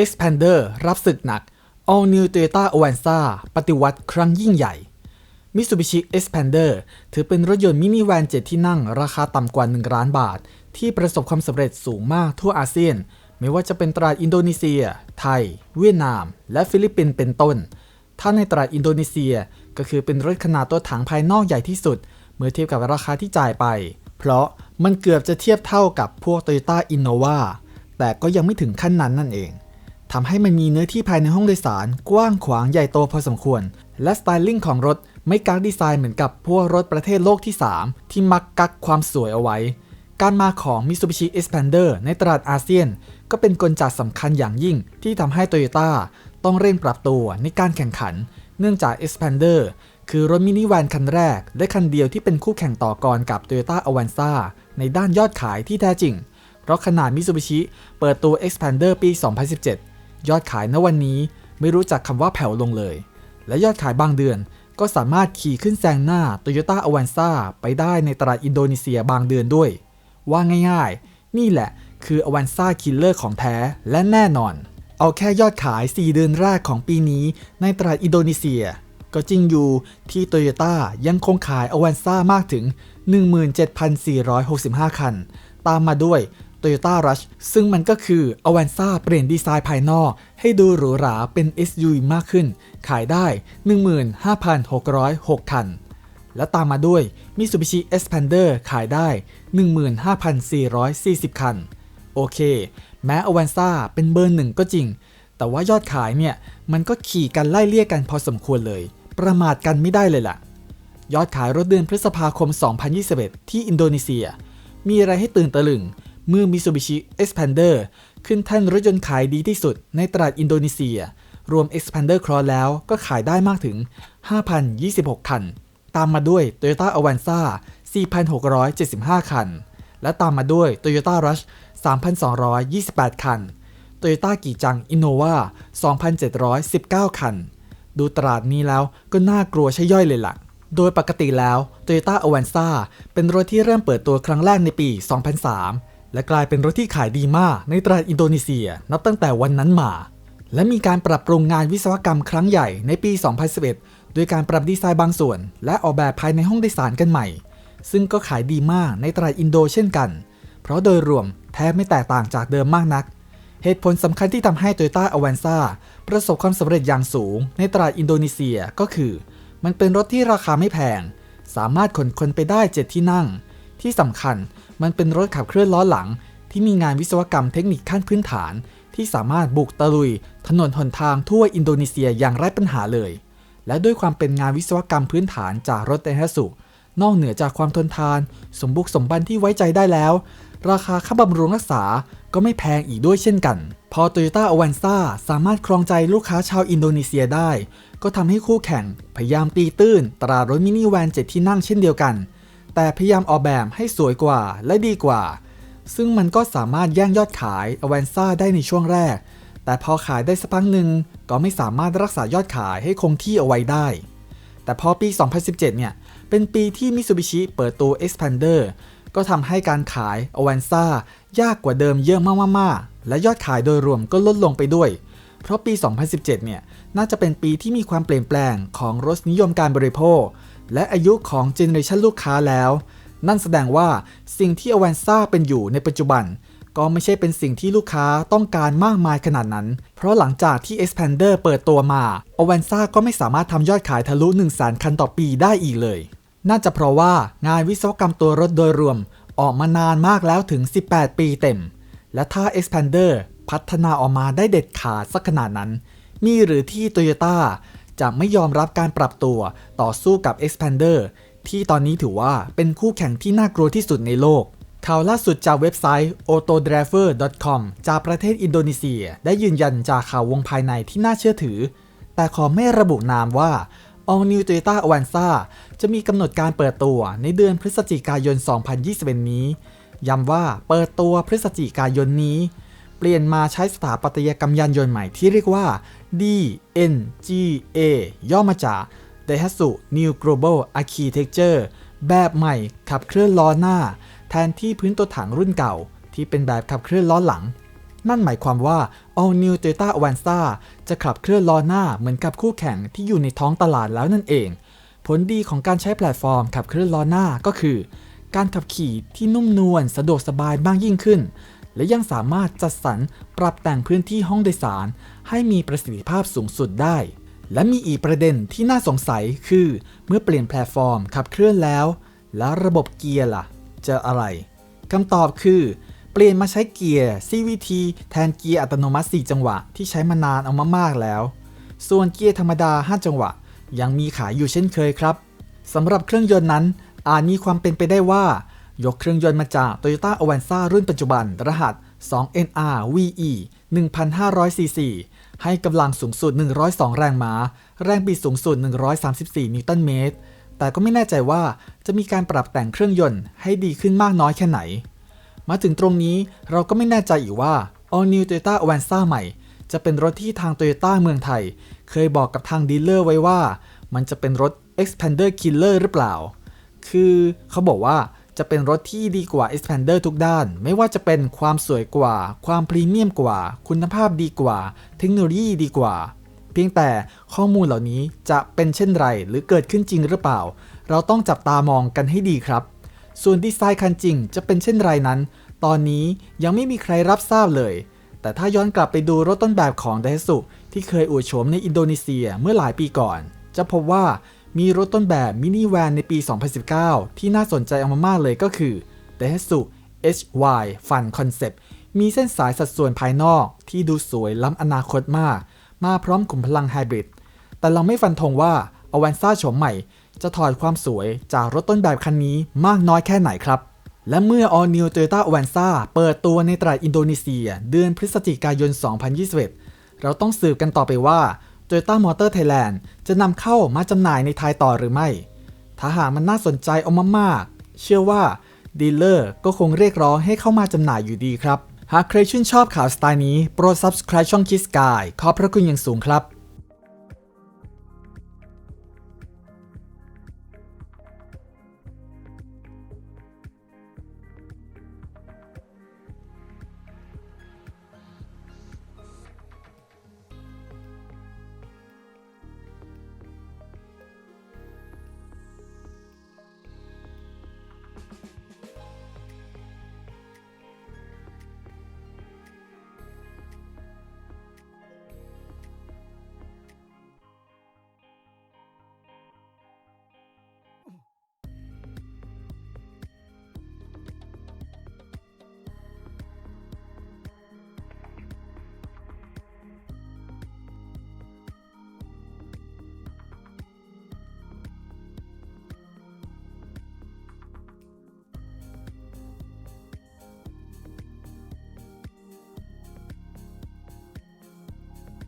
Expander รับศึกหนัก All New Toyota Avanza ปฏิวัติครั้งยิ่งใหญ่ Mitsubishi Expander ถือเป็นรถยนต์มินิแวนเจ็ดที่นั่งราคาต่ำกว่า 1 ล้านบาท ที่ประสบความสำเร็จสูงมากทั่วอาเซียน ไม่ว่าจะเป็นตลาดอินโดนีเซีย ไทย เวียดนาม และฟิลิปปินส์เป็นต้น ถ้าในตลาดอินโดนีเซียก็คือเป็นรถขนาดตัวถังภายนอกใหญ่ที่สุด เมื่อเทียบกับราคาที่จ่ายไป เพราะมันเกือบจะเทียบเท่ากับพวก Toyota Innova แต่ก็ยังไม่ถึงขั้นนั้นนั่นเอง ทำให้มันมีเนื้อที่ภายในห้องโดยสาร กว้างขวางใหญ่โตพอสมควร และสไตลิ่งของรถไม่กักดีไซน์เหมือนกับพวกรถประเทศโลกที่ 3 ที่มักกักความสวยเอาไว้ การมาของ Mitsubishi Expander ในตลาดอาเซียน ก็เป็นกลจักสำคัญอย่างยิ่งที่ทำให้ Toyota ต้องเร่งปรับตัวในการแข่งขัน เนื่องจาก Expander คือรถมินิแวนคันแรก และคันเดียวที่เป็นคู่แข่งต่อกรกับ Toyota Avanza ในด้านยอดขายที่แท้จริง เพราะขนาด Mitsubishi เปิดตัว Expander ปี 2017 ยอดขายณวันนี้ไม่รู้จักคำว่าแผ่วลงเลย และยอดขายบางเดือนก็สามารถขี่ขึ้นแซงหน้า Toyota Avanza ไปได้ในตลาดอินโดนีเซียบางเดือนด้วย ว่าง่ายๆ นี่แหละคือ Avanza Killer ของแท้และแน่นอน เอาแค่ยอดขาย 4 เดือนแรกของปีนี้ในตลาดอินโดนีเซีย ก็จริงอยู่ที่โตโยต้ายังคงขายอวันซ่ามากถึง 17,465 คัน ตามมาด้วย Toyota Rush ซึ่งมันก็คืออวันซ่าเปลี่ยนดีไซน์ภายนอก ให้ดูหรูหราเป็น SUV มากขึ้น ขายได้ 15,606 คัน และตามมาด้วย Mitsubishi Xpander ขายได้ 15,440 คัน โอเค แม้อวันซ่าเป็นเบอร์หนึ่งก็จริง แต่ว่ายอดขายเนี่ย มันก็ขี่กันไล่เลี่ยกันพอสมควรเลย ประมาทกันไม่ได้เลยล่ะ ยอดขายรถเดือนพฤษภาคม 2021 ที่อินโดนีเซีย มีอะไรให้ตื่นตะลึง เมื่อ Mitsubishi Expander ขึ้นแท่นรถยนต์ขายดีที่สุดในตลาดอินโดนีเซีย รวม Expander Cross แล้วก็ขายได้มากถึง 5,026 คัน ตามมาด้วย Toyota Avanza 4,675 คัน และตามมาด้วย Toyota Rush 3,228 คัน Toyota กี่จัง Innova 2,719 คัน ดูตลาดนี้แล้วก็น่ากลัวใช่ย่อยเลยละ่ะโดยปกติแล้ว Toyota Avanza เป็นรถที่เริ่มเปิดตัวครั้งแรกในปี 2003 และกลายเป็นรถที่ขายดีมากในตลาดอินโดนีเซียนับตั้งแต่วันนั้นมา และมีการปรับปรุงงานวิศวกรรมครั้งใหญ่ในปี 2011โดยการปรับดีไซน์บางส่วน และออกแบบภายในห้องโดยสารกันใหม่ ซึ่งก็ขายดีมากในตลาดอินโดเช่นกัน เพราะโดยรวมแทบไม่แตกต่างจากเดิมมากนัก เหตุผลสำคัญที่ทำให้ Toyota Avanza ประสบความสำเร็จอย่างสูง ในตลาดอินโดนีเซียก็คือ มันเป็นรถที่ราคาไม่แพง สามารถขนคนไปได้ 7 ที่นั่ง ที่สำคัญมันเป็นรถขับเคลื่อนล้อหลัง ที่มีงานวิศวกรรมเทคนิคขั้นพื้นฐาน ที่สามารถบุกตะลุย ถนนหนทางทั่วอินโดนีเซียอย่างไร้ปัญหาเลย และด้วยความเป็นงานวิศวกรรมพื้นฐานจากรถเตฮัสุนอกเหนือจากความทนทาน สมบุกสมบันที่ไว้ใจได้แล้ว ราคาค่าบำรุงรักษาก็ไม่แพงอีกด้วยเช่นกัน พอ Toyota Avanza สามารถครองใจลูกค้าชาวอินโดนีเซียได้ ก็ทำให้คู่แข่งพยายามตีตื้นตลาดรถมินิแวนเจ็ดที่นั่งเช่นเดียวกัน แต่พยายามออกแบบให้สวยกว่าและดีกว่า ซึ่งมันก็สามารถแย่งยอดขาย Avanza ได้ในช่วงแรก แต่พอขายได้สักพักหนึ่งก็ไม่สามารถรักษายอดขายให้คงที่เอาไว้ได้ แต่พอปี 2017 เนี่ย เป็นปีที่ Mitsubishi เปิดตัว Expander ก็ทำให้การขาย Avanza ยากกว่าเดิมเยอะมากๆ และยอดขายโดยรวมก็ลดลงไปด้วย เพราะปี 2017 เนี่ย น่าจะเป็นปีที่มีความเปลี่ยนแปลงของรสนิยมการบริโภค และอายุของเจเนอเรชันลูกค้าแล้ว นั่นแสดงว่าสิ่งที่ Avanza เป็นอยู่ในปัจจุบัน ก็ไม่ใช่เป็นสิ่งที่ลูกค้าต้องการมากมายขนาดนั้น เพราะหลังจากที่ Expander เปิดตัวมา Avanza ก็ไม่สามารถทำยอดขายทะลุ1 0 0 0 0แสนคันต่อปีได้อีกเลย น่าจะเพราะว่างานวิศวกรรมตัวรถโดยรวม ออกมานานมากแล้วถึง 18 ปีเต็ม และถ้า Expander พัฒนาออกมาได้เด็ดขาดสักขนาดนั้น มีหรือที่ Toyota จะไม่ยอมรับการปรับตัวต่อสู้กับ Expander ที่ตอนนี้ถือว่าเป็นคู่แข่งที่น่ากลัวที่สุดในโลก ข่าวล่าสุดจากเว็บไซต์ autodriver.com จากประเทศอินโดนีเซีย ได้ยืนยันจากข่าววงภายในที่น่าเชื่อถือ แต่ขอไม่ระบุนามว่า All New Toyota Avanza จะมีกำหนดการเปิดตัวในเดือนพฤศจิกายน 2021 นี้ ย้ำว่าเปิดตัวพฤศจิกายนนี้ ปลี่ยนมาใช้สถาปัตยกรรมยานยนต์ใหม่ที่เรียกว่า DNGA ย่อมาจาก Daihatsu New Global Architecture แบบใหม่ขับเคลื่อนล้อหน้า แทนที่พื้นตัวถังรุ่นเก่า ที่เป็นแบบขับเคลื่อนล้อหลัง นั่นหมายความว่า All New Toyota Avanza จะขับเคลื่อนล้อหน้าเหมือนกับคู่แข่งที่อยู่ในท้องตลาดแล้วนั่นเอง ผลดีของการใช้แพลตฟอร์มขับเคลื่อนล้อหน้าก็คือ การขับขี่ที่นุ่มนวลสะดวกสบายมากยิ่งขึ้น และยังสามารถจัดสรรปรับแต่งพื้นที่ห้องโดยสาร ให้มีประสิทธิภาพสูงสุดได้ และมีอีกประเด็นที่น่าสงสัยคือ เมื่อเปลี่ยนแพลตฟอร์มขับเคลื่อนแล้ว แล้วระบบเกียร์ล่ะ จะอะไรคำตอบคือ เปลี่ยนมาใช้เกียร์ CVT แทนเกียร์อัตโนมัติ 4 จังหวะที่ใช้มานานเอามากๆแล้ว ส่วนเกียร์ธรรมดา 5 จังหวะ ยังมีขายอยู่เช่นเคยครับสำหรับเครื่องยนต์นั้นอาจมีความเป็นไปได้ว่า ยกเครื่องยนต์มาจาก Toyota Avanza รุ่นปัจจุบัน รหัส 2NR VE 1,500cc ให้กำลังสูงสุด 102 แรงม้า แรงบิดสูงสุด 134 นิวตันเมตร แต่ก็ไม่แน่ใจว่าจะมีการปรับแต่งเครื่องยนต์ให้ดีขึ้นมากน้อยแค่ไหน มาถึงตรงนี้เราก็ไม่แน่ใจอีกว่า All New Toyota Avanza ใหม่ จะเป็นรถที่ทาง Toyota เมืองไทย เคยบอกกับทางดีลเลอร์ไว้ว่า มันจะเป็นรถ Expander Killer หรือเปล่า คือเขาบอกว่า จะเป็นรถที่ดีกว่า Expander ทุกด้าน ไม่ว่าจะเป็นความสวยกว่า ความพรีเมียมกว่า คุณภาพดีกว่า เทคโนโลยีดีกว่า เพียงแต่ข้อมูลเหล่านี้จะเป็นเช่นไรหรือเกิดขึ้นจริงหรือเปล่า เราต้องจับตามองกันให้ดีครับ ส่วนดีไซน์คันจริงจะเป็นเช่นไรนั้น ตอนนี้ยังไม่มีใครรับทราบเลย แต่ถ้าย้อนกลับไปดูรถต้นแบบของ d a สุที่เคยอวดโฉมในอินโดนีเซียเมื่อหลายปีก่อน จะพบว่า มีรถต้นแบบมินิแวนในปี 2019 ที่น่าสนใจเอามากๆเลยก็คือ d a สุ HY Fun Concept มีเส้นสายสัดส่วนภายนอกที่ดูสวยล้ำอนาคตมาก มาพร้อมขุมพลังไฮบริด แต่เราไม่ฟันธงว่า a v a n z a โฉมใหม่ จะถอดความสวยจากรถต้นแบบคันนี้มากน้อยแค่ไหนครับ และเมื่อ All New Toyota Avanza เปิดตัวในตลาดอินโดนีเซีย เดือนพฤศจิกายน 2021 เราต้องสืบกันต่อไปว่า Toyota Motor Thailand จะนำเข้ามาจำหน่ายในไทยต่อหรือไม่ ถ้าหากมันน่าสนใจเอามากๆ เชื่อว่าดีลเลอร์ก็คงเรียกร้องให้เข้ามาจำหน่ายอยู่ดีครับ หากใครชื่นชอบข่าวสไตล์นี้ โปรด subscribe ช่อง Kiss Guy ขอบพระคุณอย่างสูงครับ